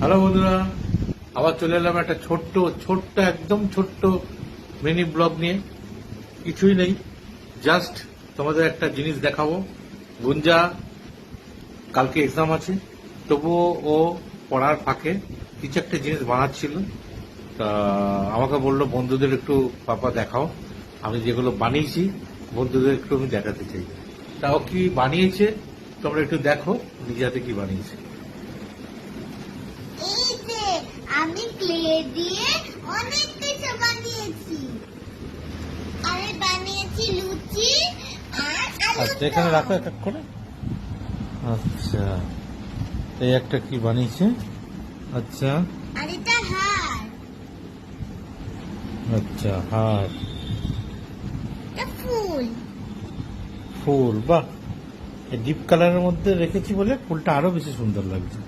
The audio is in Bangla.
হ্যালো বন্ধুরা, আবার চলে এলাম একটা ছোট্ট ছোট্ট, একদম ছোট্ট মিনি ব্লগ নিয়ে। কিছুই নেই জাস্ট তোমাদের একটা জিনিস দেখাবো। গুঞ্জা, কালকে এক্সাম আছে, তবুও ও পড়ার ফাঁকে কিছু একটা জিনিস বানাচ্ছিল। তা আমাকে বলল, বন্ধুদের একটু পাপা দেখাও, আমি যেগুলো বানিয়েছি, বন্ধুদের একটু আমি দেখাতে চাই। তা ও কি বানিয়েছে, তোমরা একটু দেখো, নিজে হাতে কি বানিয়েছে এই যে আমি ক্লে দিয়ে অনেক কিছু বানিয়েছি। আমি বানিয়েছি লুচি আর আচ্ছা এখানে। রাখো এক এক করে। আচ্ছা এই একটা কি বানিয়েছে? আচ্ছা। আর এটা হার আচ্ছা হার এটা ফুল। ফুল বাহ। ডিপ কালারের মধ্যে রেখেছি বলে ফুলটা আরও বেশি সুন্দর লাগছে।